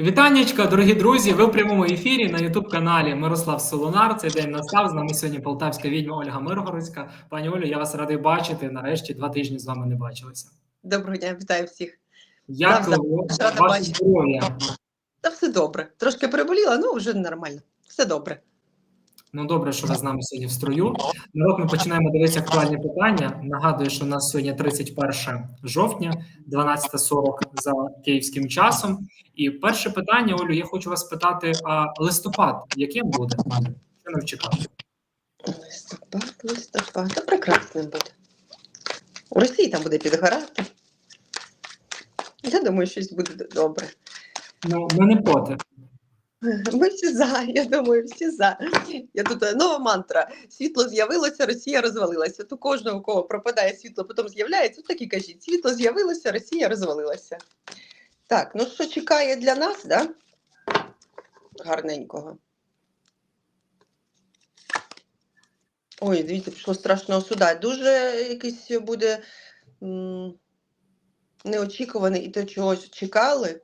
Вітаннячка, дорогі друзі! Ви в прямому ефірі на Ютуб каналі Мирослав Солонар. Цей день настав. З нами сьогодні полтавська відьма Ольга Миргородська. Пані Олю, я вас радий бачити. Нарешті два тижні з вами не бачилися. Доброго дня, вітаю всіх. Як здоров'я? Та все добре. Трошки переболіла, ну вже нормально. Все добре. Ну добре, що ви з нами сьогодні в строю. Народ, ми починаємо дивитися актуальні питання. Нагадую, що у нас сьогодні 31 жовтня, 12.40 за київським часом. І перше питання, Олю, я хочу вас питати: а листопад яким буде? Що нам чекати? Листопад, листопад. Та прекрасним буде. У Росії там буде підгорати. Я думаю, щось буде добре. Ну, ми не проти. Ми всі за, я думаю, всі за. Я тут е, нова мантра. Світло з'явилося, Росія розвалилася. У кожного, у кого пропадає світло, потім з'являється, так і кажіть. Світло з'явилося, Росія розвалилася. Так, ну що чекає для нас, да? Гарненького. Ой, дивіться, пішло страшного суда. Дуже якийсь буде м, неочікуваний і то чогось чекали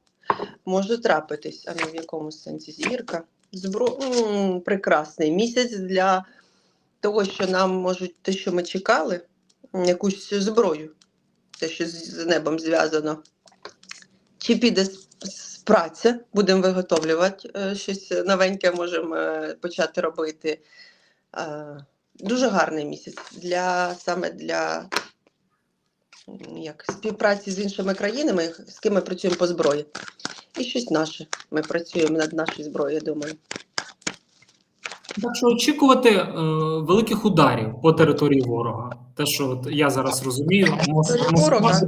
може трапитись, а не в якому сенсі зірка. Збро... м, прекрасний місяць для того, що нам можуть те, що ми чекали, якусь зброю, те, що з небом зв'язано. Чи піде з, праця, будемо виготовлювати е, щось новеньке, можемо е, почати робити. Е, Дуже гарний місяць для саме для як, співпраці з іншими країнами, з ким ми працюємо по зброї. І щось наше. Ми працюємо над нашою зброєю, думаю. Так що очікувати е, великих ударів по території ворога. Те, що от я зараз розумію, Москва ворога,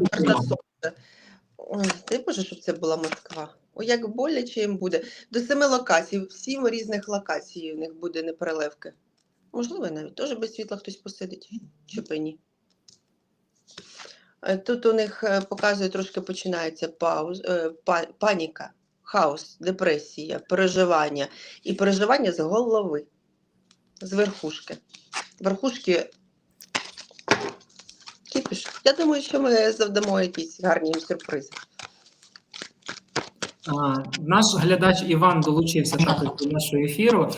Ой, дай Боже, щоб це була Москва. Ой, як боляче їм буде. До семи локацій, сім різних локацій у них буде непереливки. Можливо, навіть теж без світла хтось посидить, і ні. Е, Тут у них е, показує, трошки починається пауз, е, паніка, хаос, депресія, переживання. І переживання з голови, з верхушки. Верхушки кіпіш. Я думаю, що ми завдамо якісь гарні сюрпризи. Наш глядач Іван долучився також до нашого ефіру.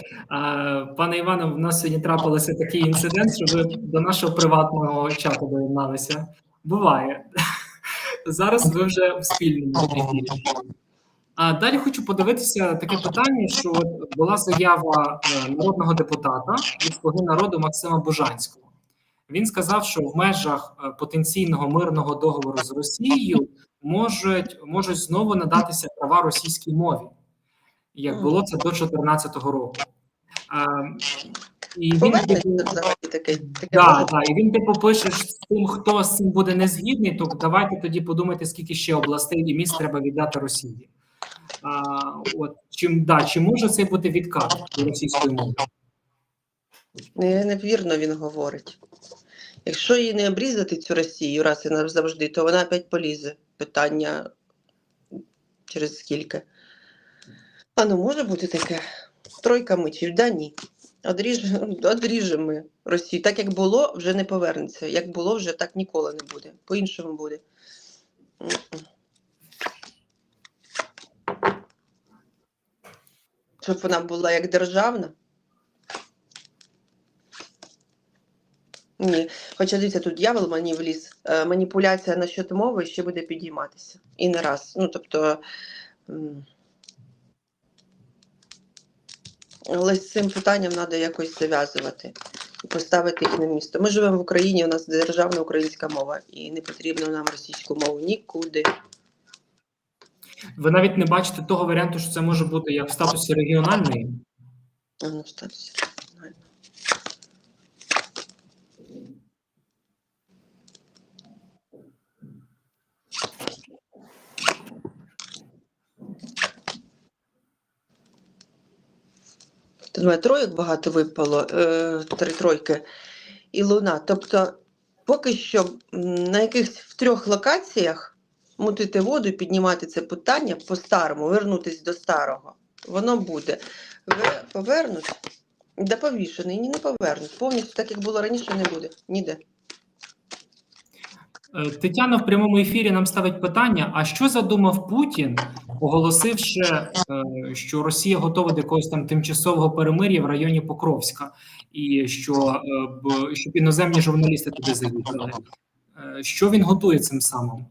Пане Іване, в нас сьогодні трапилося такий інцидент, що ви до нашого приватного чату доєдналися. Буває. Зараз ви вже в спільному. А далі хочу подивитися таке питання, що от була заява е, народного депутата від слуги народу Максима Бужанського. Він сказав, що в межах е, потенційного мирного договору з Росією можуть, можуть знову надатися права російській мові, як було це до 2014 року. І він типу, таке. таке да, да, і він типу пише з тим, хто з цим буде не згідний, то давайте тоді подумайте, скільки ще областей і міст треба віддати Росії. А, от чим да, чи може це бути відкат російської мови? Невірно він говорить. Якщо її не обрізати, цю Росію раз і назавжди, то вона опять полізе. Питання через скільки. А ну може бути таке? Тройка мечів, да ні. Одріж, одріжемо ми Росію. Так як було, вже не повернеться. Як було, вже так ніколи не буде. По-іншому буде. Щоб вона була як державна. Ні, хоча дивіться, тут дьявол мені вліз. Е, маніпуляція насчет мови ще буде підійматися. І не раз. Ну, тобто. м, Але з цим питанням треба якось зав'язувати і поставити їх на місто. Ми живемо в Україні, у нас державна українська мова, і не потрібно нам російську мову нікуди. Ви навіть не бачите того варіанту, що це може бути як в статусі регіональної. А ну, в регіональна. Тут у багато випало, е, три тройки і луна. Тобто, поки що на якихось в трьох локаціях мутити воду, і піднімати це питання по-старому, вернутися до старого. Воно буде. Ви повернуть, да повішений, ні, не повернуть. Повністю так, як було раніше, не буде. Ніде. Е, Тетяна в прямому ефірі нам ставить питання: а що задумав Путін оголосивши, е, що Росія готова до якогось там тимчасового перемир'я в районі Покровська, і що е, щоб іноземні журналісти туди заїхали. Е, Що він готує цим самим?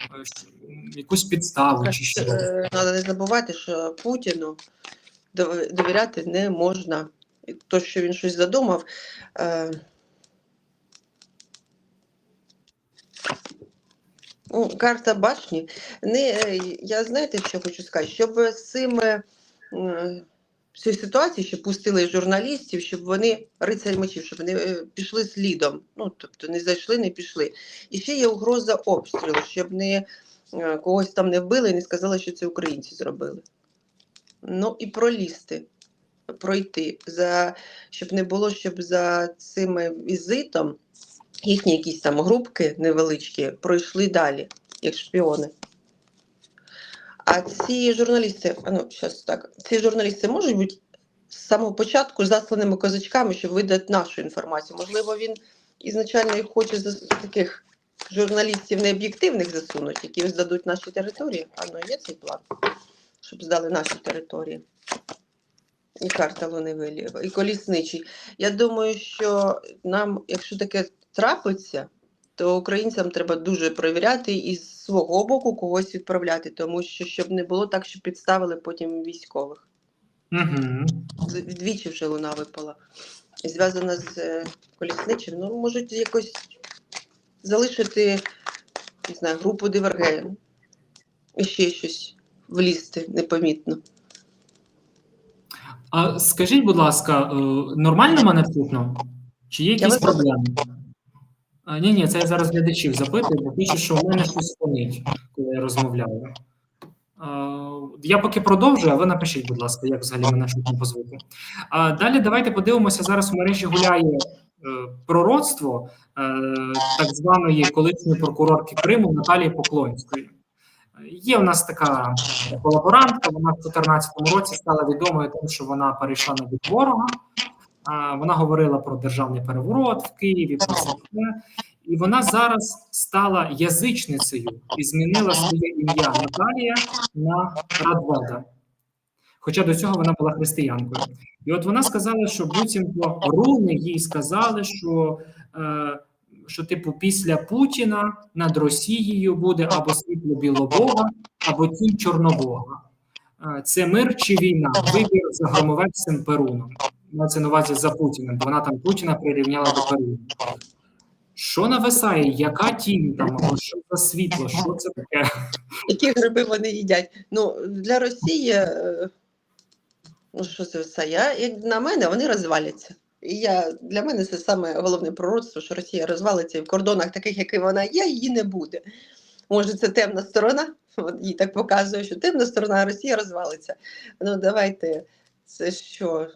Якусь підставу чи що? Треба не забувати, що Путіну довіряти не можна. То, що він щось задумав. Е... Ну, карта башні. Не, е, я знаєте, що хочу сказати? Щоб з цими е, з цієї ситуації, щоб пустили журналістів, щоб вони рицарь мечів, щоб вони е, пішли слідом. Ну, тобто не зайшли, не пішли. І ще є угроза обстрілу, щоб не когось там не вбили і не сказали, що це українці зробили. Ну і пролізти, пройти, за, щоб не було, щоб за цим візитом їхні якісь там групки невеличкі пройшли далі, як шпіони. А ці журналісти, ну, щас так, ці журналісти можуть бути з самого початку засланими козачками, щоб видати нашу інформацію. Можливо, він ізначально їх хоче за таких журналістів необ'єктивних засунуть, які здадуть наші території. А ну є цей план, щоб здали наші території. І карта Луневелі, і колісничий. Я думаю, що нам, якщо таке трапиться, то українцям треба дуже перевіряти і з свого боку когось відправляти, тому що щоб не було так, що підставили потім військових. Угу. Двічі вже луна випала. І зв'язана з е, колісничим. Ну, можуть якось залишити не знаю, групу дивергеїв. І ще щось влізти непомітно. А скажіть, будь ласка, е, нормально мене чутно? Чи є якісь проблеми? Ні, ні, це я зараз глядачів запитую, бо пишу, що в мене щось фонить, коли я розмовляю. Я поки продовжую, а ви напишіть, будь ласка, як взагалі мене чутно по звуку. А далі давайте подивимося. Зараз у мережі гуляє е, пророцтво е, так званої колишньої прокурорки Криму Наталії Поклонської. Є у нас така колаборантка. Вона в 2014 році стала відомою тим, що вона перейшла на бік ворога. Вона говорила про державний переворот в Києві, про це. І вона зараз стала язичницею і змінила своє ім'я Наталія на Радведа. Хоча до цього вона була християнкою. І от вона сказала, що буцімто руни їй сказали, що, е, що типу, після Путіна над Росією буде або світло Білобога, або тінь Чорнобога. Е, Це мир чи війна? Вибір за громовецем Перуном. Мається на увазі за Путіним, бо вона там Путіна прирівняла до Перуна. Що нависає? Яка тінь там, що за світло? Що це таке? Які гриби вони їдять? Ну, для Росії, е, ну що це все? Я, як на мене, вони розваляться. І я, для мене це саме головне пророцтво, що Росія розвалиться і в кордонах, таких, які вона є, її не буде. Може, це темна сторона, от їй так показує, що темна сторона Росії розвалиться. Ну, давайте, це що?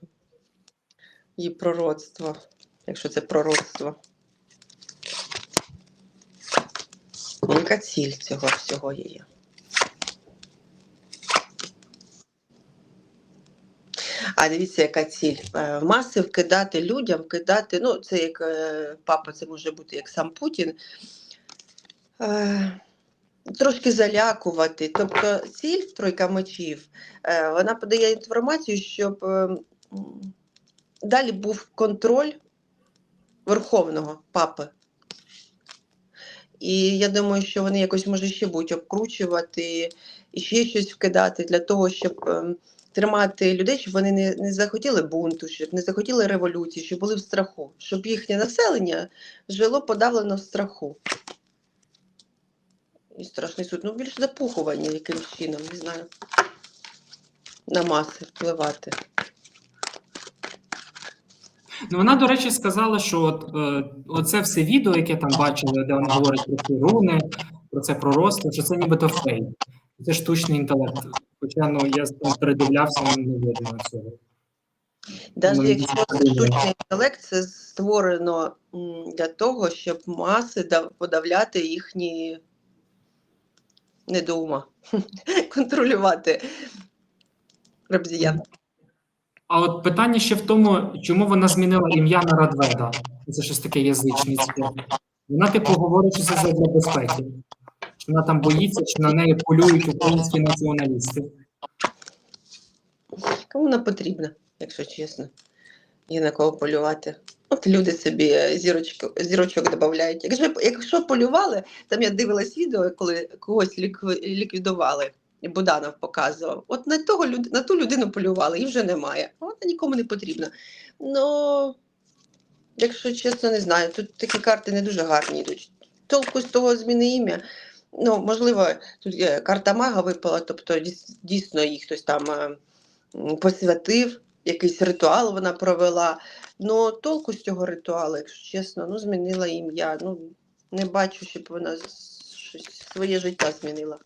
Її пророцтво, якщо це пророцтво. Яка ціль цього всього є? А дивіться, яка ціль. Е, Маси вкидати людям, вкидати, ну, це як е, папа, це може бути як сам Путін. Е, Трошки залякувати. Тобто ціль тройка мечів, вона подає інформацію, щоб е, м, далі був контроль верховного папи. І я думаю, що вони якось може ще будуть обкручувати і ще щось вкидати для того, щоб ем, тримати людей, щоб вони не, не захотіли бунту, щоб не захотіли революції, щоб були в страху, щоб їхнє населення жило подавлено в страху. І страшний суд. Ну, більш запухування якимсь чином, не знаю. На маси впливати. Ну, вона, до речі, сказала, що от, е, оце все відео, яке там бачили, де вона говорить про ці руни, про це пророцтво, що це нібито фейк. Це штучний інтелект. Хоча ну, я там передивлявся, не видно цього. Навіть якщо це штучний інтелект, це створено для того, щоб маси подавляти їхні недоума, контролювати рабзіян. А от питання ще в тому, чому вона змінила ім'я на Радведа. Це щось таке язичницьке. Вона, типу, говорить, що це для безпеки. Чи вона там боїться, чи на неї полюють українські націоналісти. Кому вона потрібна, якщо чесно. Є на кого полювати. От люди собі е, зірочок, зірочок додають. Якщо, якщо полювали, там я дивилась відео, коли когось ліквідували, Буданов показував. От на, того, на ту людину полювали, і вже немає. Вона нікому не потрібна. Ну, якщо чесно, не знаю. Тут такі карти не дуже гарні йдуть. Толку з того зміни ім'я. Ну, можливо, тут карта мага випала, тобто дійсно їй хтось там е, посвятив, якийсь ритуал вона провела. Ну, толку з цього ритуалу, якщо чесно, ну, змінила ім'я. Ну, не бачу, щоб вона щось своє життя змінила.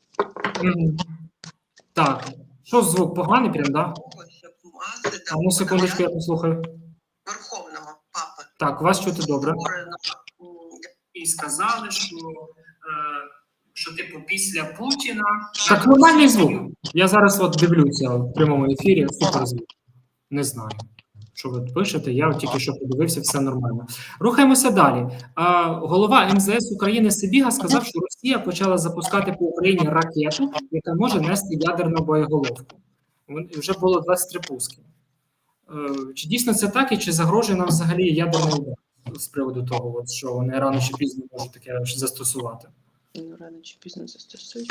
Так. Що звук поганий прям, да? А ну секундочку, я послухаю. Верховного папи Так, вас чути добре. І сказали, що, е, що типу після Путіна. Так нормальний звук. Я зараз от дивлюся в прямому ефірі, супер звук. Не знаю. Що ви пишете? Я тільки що подивився, все нормально. Рухаємося далі. А, голова МЗС України Сибіга сказав, що Росія почала запускати по Україні ракету, яка може нести ядерну боєголовку. Вже було 23 пуски. Е, Чи дійсно це так, і чи загрожує нам взагалі ядерний удар з приводу того, що вони рано чи пізно можуть таке застосувати? Ну, рано чи пізно застосують.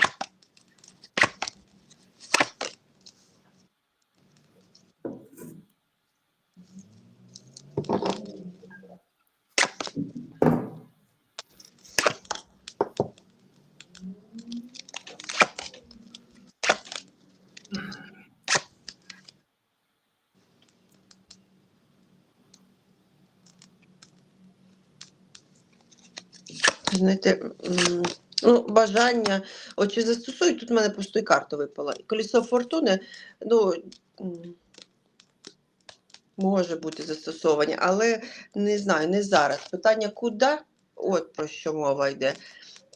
Знаєте, ну, бажання, от чи застосують, тут в мене просто і карта випала. І колесо фортуни, ну, може бути застосовані, але не знаю, не зараз. Питання куди? От про що мова йде.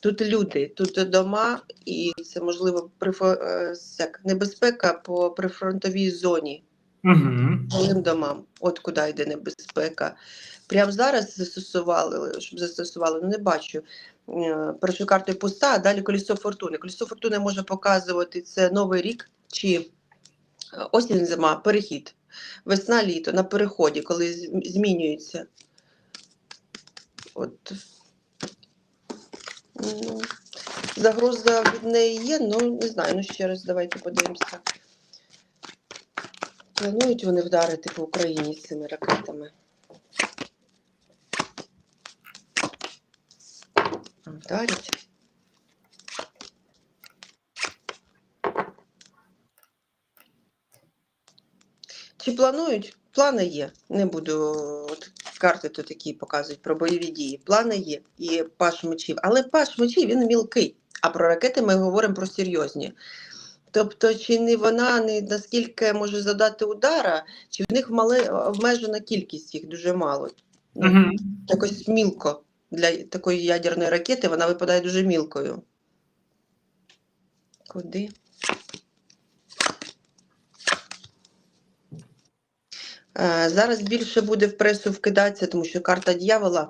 Тут люди, тут дома, і це можливо прифо- е, як, небезпека по прифронтовій зоні Угу. малим домам. От куди йде небезпека. Прямо зараз застосували, щоб застосували, ну не бачу. Е, Першою картою пуста, а далі колесо фортуни. Колесо фортуни може показувати це новий рік чи е, осінь, зима, перехід. Весна, літо на переході, коли змінюється. От. Ну, загроза від неї є, ну не знаю. Ну ще раз давайте подивимося. Планують вони вдарити по Україні з цими ракетами. Вдарять. Чи планують? Плани є. Не буду от карти тут такі показують про бойові дії. Плани є. І паш мечів. Але паш мечів він мілкий. А про ракети ми говоримо про серйозні. Тобто, чи не вона не наскільки може задати удара, чи в них мале, обмежена кількість їх дуже мало. Угу. Якось мілко. Для такої ядерної ракети вона випадає дуже мілкою. Куди? Е, Зараз більше буде в пресу вкидатися, тому що карта дьявола.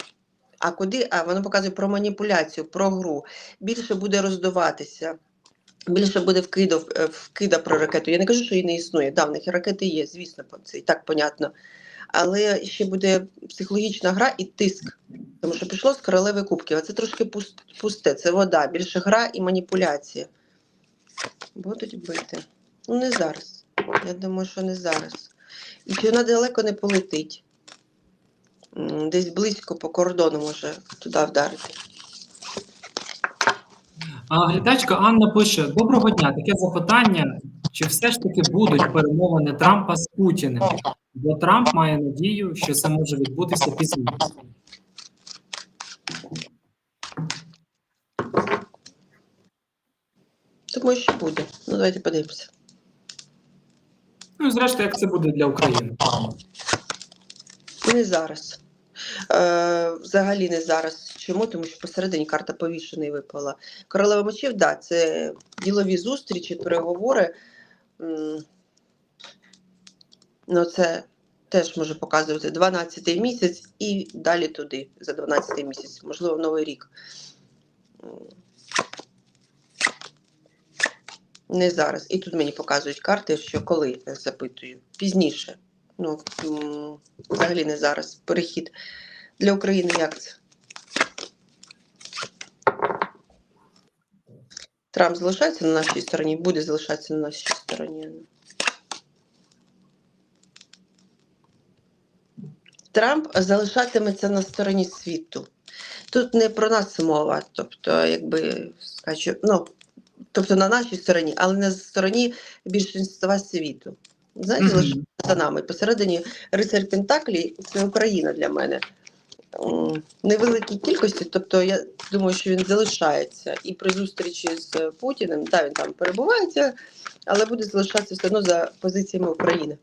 А куди? А воно показує про маніпуляцію, про гру. Більше буде роздуватися. Більше буде вкидов, е, вкида про ракету. Я не кажу, що її не існує. Да, ракети є, звісно, це і так понятно. Але ще буде психологічна гра і тиск. Тому що пішло з королеви кубків, а це трошки пус- пусте, це вода, більше гра і маніпуляція. Будуть бити. Ну, не зараз. Я думаю, що не зараз. І чи вона далеко не полетить. Десь близько по кордону може туди вдарити. А глядачка Анна пише: Доброго дня. Таке запитання: чи все ж таки будуть перемовини Трампа з Путіним? Бо Трамп має надію, що це може відбутися пізніше. Думаю, що буде. Ну, давайте подивимося. Ну і зрештою, як це буде для України? Не зараз. Е, взагалі не зараз. Чому? Тому що посередині карта повішений випала. Королева мечів, да, це ділові зустрічі, переговори. Ну, це теж може показувати 12-й місяць і далі туди, за 12-й місяць, можливо, новий рік. Не зараз. І тут мені показують карти, що коли я запитую. Пізніше. Ну, взагалі не зараз. Перехід. Для України як це? Трамп залишається на нашій стороні, буде залишатися на нашій стороні. Трамп залишатиметься на стороні світу. Тут не про нас мова, тобто, якби скажу, ну, тобто на нашій стороні, але не на стороні більшинства світу. Знаєте, Мгм. лише за нами. Посередині рицарь Пентаклі це Україна для мене. Невеликій кількості, тобто я думаю, що він залишається і при зустрічі з Путіним, да, він там перебувається, але буде залишатися все одно за позиціями України.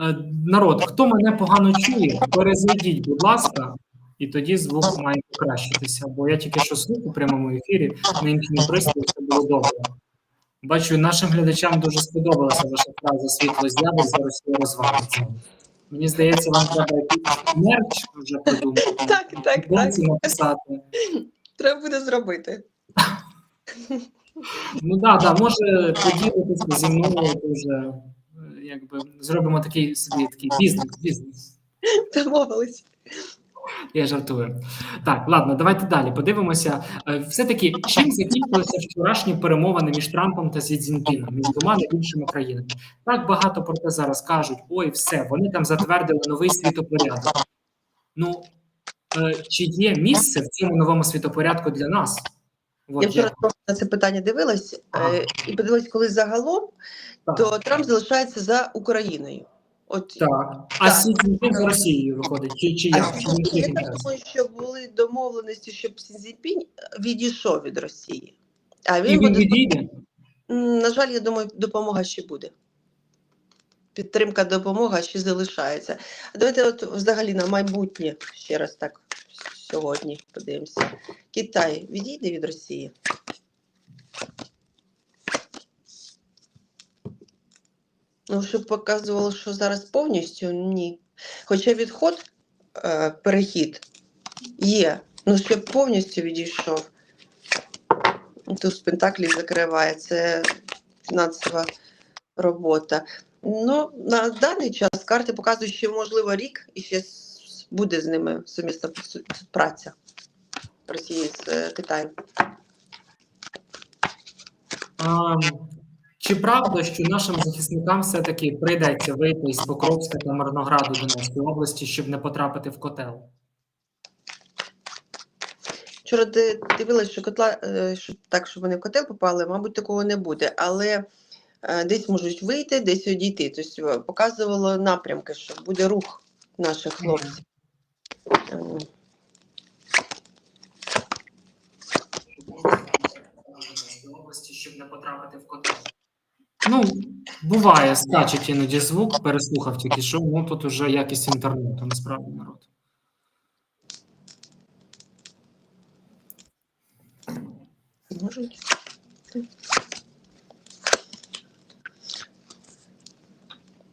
Е, Народ, хто мене погано чує, перезайдіть, будь ласка, і тоді звук має покращитися. Бо я тільки що слухав у прямому ефірі на іншому пристрої, все було добре. Бачу, нашим глядачам дуже сподобалася ваша фраза світло з'явиться, Росія розвалиться. Мені здається, вам треба якийсь мерч вже придумати. Так, так, так. Написати. Треба буде зробити. Ну так, да, да, може поділитися зі мною дуже якби зробимо такий собі такий бізнес, бізнес. Домовились. Я жартую. Так, ладно, давайте далі подивимося. Е, Все-таки чим закінчилися вчорашні перемовини між Трампом та Сі Цзіньпіном, між двома найбільшими країнами? Так багато про те зараз кажуть: ой, все, вони там затвердили новий світопорядок. Ну е, чи є місце в цьому новому світопорядку для нас? От Я вчора як? на це питання дивилась Ага. е, і подивилась, коли загалом, Так. то Трамп залишається за Україною. От Так. А Так. Цзіньпін Росією виходить, чи, чи а як? Я так думаю, що були домовленості, щоб Сі відійшов від Росії. А І він він буде відійде? На жаль, я думаю, допомога ще буде. Підтримка, допомога ще залишається. Давайте, от взагалі на майбутнє ще раз так сьогодні подивимося. Китай відійде від Росії. Ну, щоб показувало, що зараз повністю ні. Хоча відход, е, перехід є, ну щоб повністю відійшов. Тут Пентаклі закриває, це фінансова робота. Ну, на даний час карти показують, що можливо рік і ще буде з ними сумісна праця Росії з е, Китаєм. Чи правда, що нашим захисникам все-таки прийдеться вийти із Покровська та Мирнограду Донецької області, щоб не потрапити в котел? Вчора ди- дивилась, що котла е, що так, щоб вони в котел попали, мабуть, такого не буде. Але е, десь можуть вийти, десь одійти. Тобто е, показувало напрямки, що буде рух наших хлопців. Щоб не потрапити в котел. Ну, буває, скачить іноді звук, переслухав тільки що, ну тут уже якість інтернету, насправді народ. Можуть.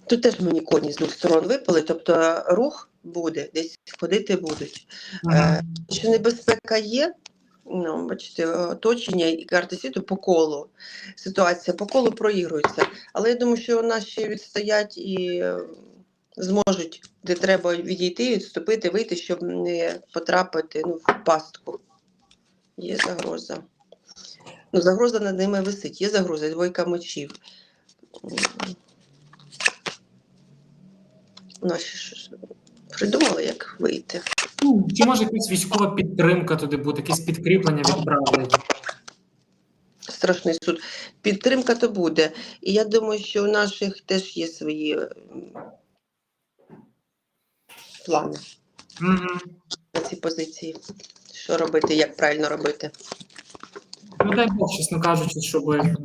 Тут теж мені коні з двох сторон випали, тобто рух буде, десь ходити будуть. Е, Що небезпека є, ну, бачите, оточення і карти світу по колу. Ситуація по колу проігрується. Але я думаю, що наші відстоять і е, зможуть, де треба відійти, відступити, вийти, щоб не потрапити ну, в пастку. Є загроза. Ну, загроза над ними висить. Є загроза, двойка мечів. М. Наші ж придумали, як вийти. Ну, чи може якась військова підтримка туди бути, якесь підкріплення відправлені? страшний суд. Підтримка то буде. І я думаю, що у наших теж є свої плани Мгм. на ці позиції. Що робити, як правильно робити. Ну, дай Бог, чесно кажучи, щоб е,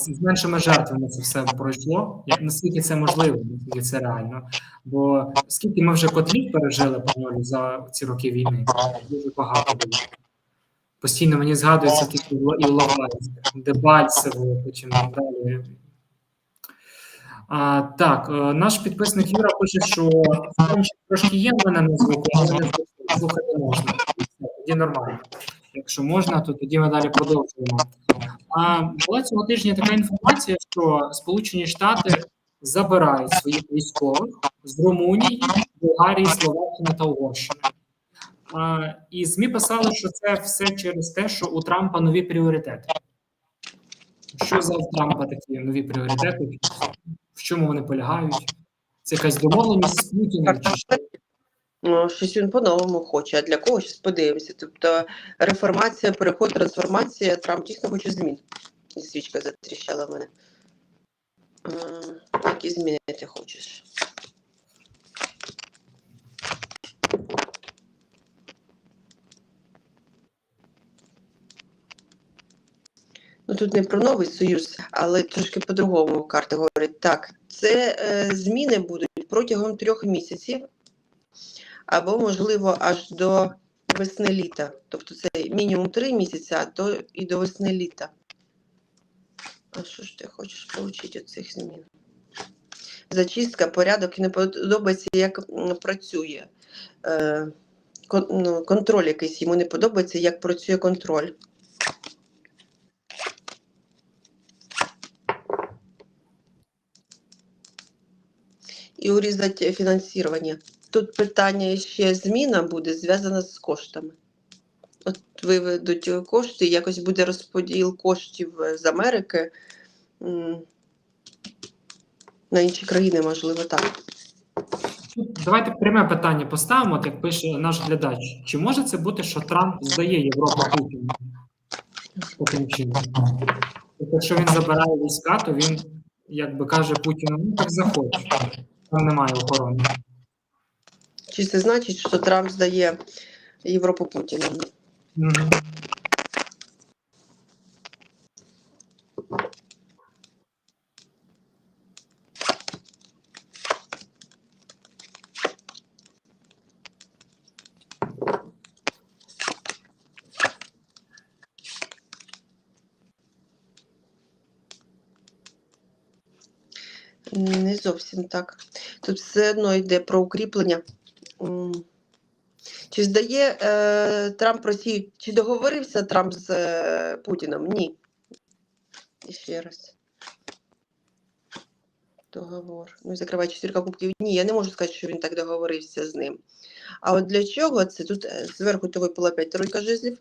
з меншими жертвами це все пройшло. Наскільки це можливо, наскільки це реально. Бо скільки ми вже котлів пережили по за ці роки війни, дуже багато було. Постійно мені згадується тільки і Луганськ, Дебальцево, потім далі. А, так, е, наш підписник Юра пише, що трошки є в мене на звуку, але не слухати можна. Тоді нормально. Якщо можна, то тоді ми далі продовжуємо. А була цього тижня така інформація, що Сполучені Штати забирають своїх військових з Румунії, Болгарії, Словаччини та Угорщини. А, і ЗМІ писали, що це все через те, що у Трампа нові пріоритети. Що за у Трампа такі нові пріоритети? В чому вони полягають? Це якась домовленість з Путіним? Чи що? Ну, щось він по-новому хоче, а для кого щось подивимося. Тобто реформація, переход, трансформація, Трамп дійсно хоче змін. Свічка затріщала в мене. Які зміни ти хочеш? Ну тут не про новий союз, але трошки по-другому карти говорять. Так, це е, зміни будуть протягом трьох місяців, або, можливо, аж до весни літа. Тобто це мінімум три місяці, а то і до весни літа. А що ж ти хочеш отримати від цих змін? Зачистка, порядок і не подобається, як працює. Е, ну, контроль якийсь йому не подобається, як працює контроль. І урізати фінансування. Тут питання ще зміна буде зв'язана з коштами. От виведуть кошти, якось буде розподіл коштів е, з Америки на інші країни, можливо, так. Давайте пряме питання поставимо, як пише наш глядач. Чи може це бути, що Трамп здає Європу Путіну? Таким чином. Тобто, якщо він забирає війська, то він якби каже Путіну, ну так захоче. Там немає охорони. Чи це значить, що Трамп здає Європу Путіну? Мгм. Не зовсім так. Тут все одно йде про укріплення. Чи здає е, Трамп Росію? Чи договорився Трамп з е, Путіном? Ні. І ще раз. Договор. Ну, закривай чотирка кубків. Ні, я не можу сказати, що він так договорився з ним. А от для чого це? Тут е, зверху то випала 5 тройка жезлів,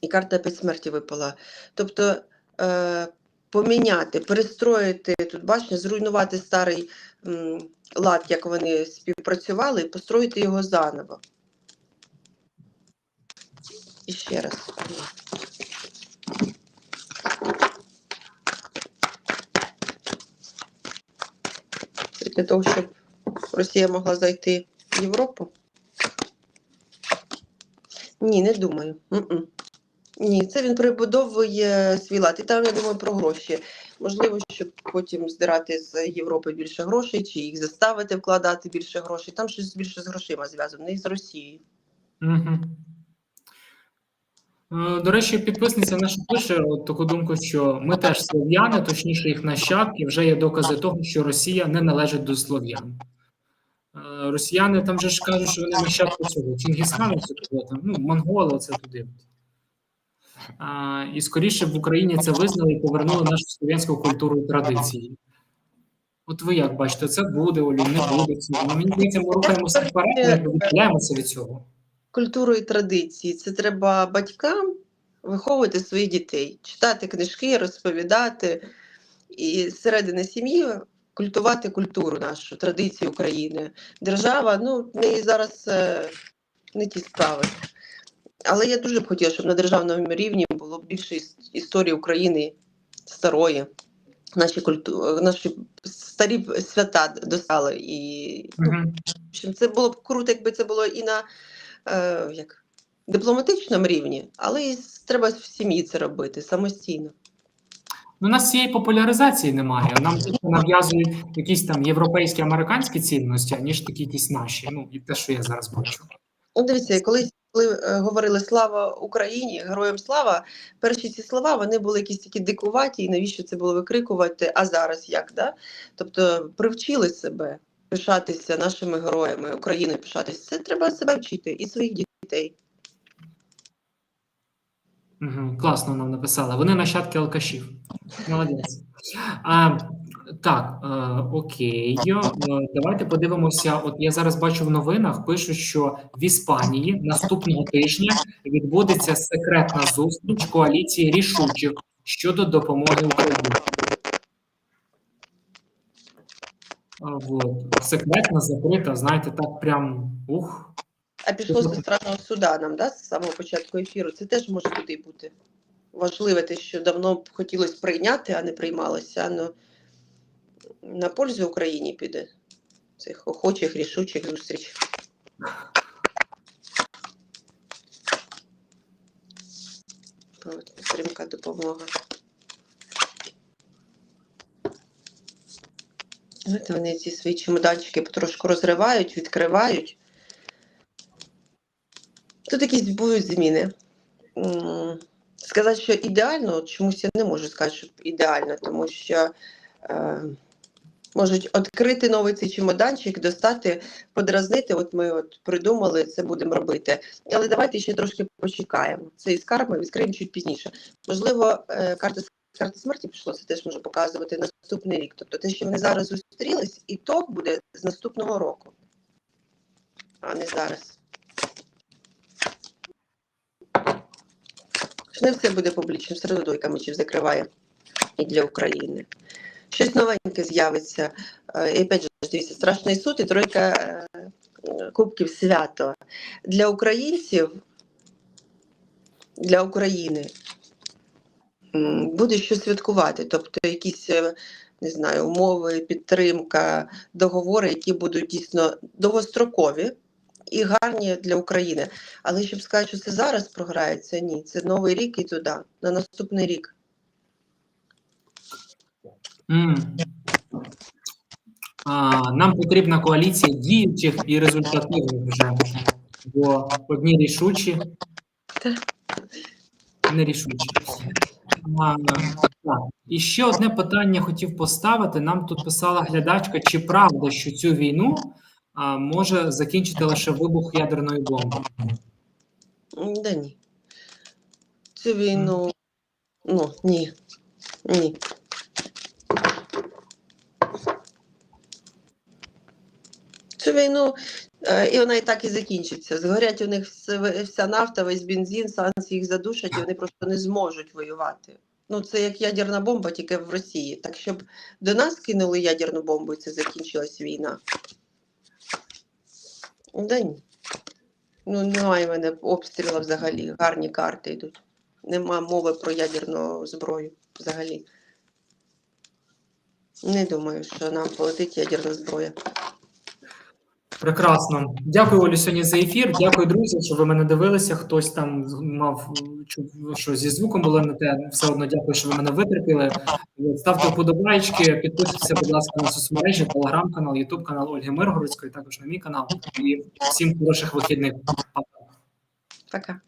і карта 5 смерті випала. Тобто е, поміняти, перестроїти тут, бачите, зруйнувати старий лад, як вони співпрацювали, і построїти його заново. І ще раз. Для того, щоб Росія могла зайти в Європу? Ні, не думаю. Ні, це він перебудовує свій лад. І там я думаю про гроші. Можливо, щоб потім здирати з Європи більше грошей, чи їх заставити вкладати більше грошей. Там щось більше з грошима зв'язано, не з Росією. Е, До речі, підписниця наша пише от таку думку, що ми теж слов'яни, точніше їх нащадки, вже є докази того, що Росія не належить до слов'ян. Е, Росіяни там же ж кажуть, що вони нащадки цього Чингісхана, це туди, там, ну, монголи, це туди. І скоріше в Україні це визнали і повернули нашу слов'янську культуру і традиції. От ви як бачите, це буде, Олю, не буде цього. Ну, Мені здається, ми рухаємося вперед, ми відхиляємося від цього. Культуру і традиції. Це треба батькам виховувати своїх дітей, читати книжки, розповідати і зсередини сім'ї культувати культуру нашу, традиції України. Держава, ну, в неї зараз е, не ті справи. Але я дуже б хотіла, щоб на державному рівні було більше історії України старої. Наші культу... наші старі свята достали. І ну, це було б круто, якби це було і на е, як, дипломатичному рівні, але і треба в сім'ї це робити самостійно. Ну, у нас цієї популяризації немає. Нам нав'язують якісь там європейські американські цінності, аніж такі якісь наші. Ну, і те, що я зараз бачу. Ну, дивіться, колись коли е, говорили Слава Україні, героям слава, перші ці слова вони були якісь такі дикуваті, і навіщо це було викрикувати? А зараз як? Да? Тобто привчили себе пишатися нашими героями України, пишатися. Це треба себе вчити і своїх дітей. Угу, класно нам написали. Вони нащадки алкашів. Молодець. А, так, е, окей. Е, давайте подивимося. От я зараз бачу в новинах, пишуть, що в Іспанії наступного тижня відбудеться секретна зустріч коаліції рішучих щодо допомоги Україні. Вот. Секретна, закрита, знаєте, так прям ух. А пішло з страшного суда нам, да, з самого початку ефіру. Це теж може туди бути. Важливе те, що давно б хотілося прийняти, а не приймалося. Ну, на пользу Україні піде цих охочих, рішучих зустріч. Підтримка, допомога. Знаєте, вони ці свої чемоданчики потрошку розривають, відкривають. Тут якісь будуть зміни. Сказати, що ідеально, чомусь я не можу сказати, що ідеально, тому що е, можуть відкрити новий цей чемоданчик, достати, подразнити. От ми от придумали, це будемо робити. Але давайте ще трошки почекаємо. Цей скарб ми відкриємо чуть пізніше. Можливо, е, карта карта смерті пішло, це теж може показувати наступний рік. Тобто те, що вони зараз зустрілись, і то буде з наступного року, а не зараз. Не все буде публічним, серед дойками чи закриває і для України. Щось новеньке з'явиться. Е, І опять же, дивіться, страшний суд і тройка е, кубків свято. Для українців, для України буде що святкувати. Тобто якісь, е, не знаю, умови, підтримка, договори, які будуть дійсно довгострокові і гарні для України. Але щоб сказати, що це зараз програється, ні. Це новий рік і туди, на наступний рік. Нам потрібна коаліція діючих і результативних вже. Бо одні рішучі, не рішучі. А, так. І ще одне питання хотів поставити. Нам тут писала глядачка, чи правда, що цю війну а, може закінчити лише вибух ядерної бомби? Да ні. Цю війну, ну, ні. Ні. Цю війну, е, і вона і так і закінчиться. Згорять у них вся нафта, весь бензин, санкції їх задушать, і вони просто не зможуть воювати. Ну, це як ядерна бомба, тільки в Росії. Так, щоб до нас кинули ядерну бомбу, і це закінчилась війна. Да ні. Ну, немає в мене обстрілу взагалі. Гарні карти йдуть. Нема мови про ядерну зброю взагалі. Не думаю, що нам полетить ядерна зброя. Прекрасно. Дякую, Олі, сьогодні за ефір. Дякую, друзі, що ви мене дивилися. Хтось там мав що зі звуком було не те. Все одно дякую, що ви мене витерпіли. Ставте вподобайки, підписуйтеся, будь ласка, на соцмережі, телеграм-канал, ютуб канал Ольги Миргородської, також на мій канал. І всім хороших вихідних. Пока. Пока.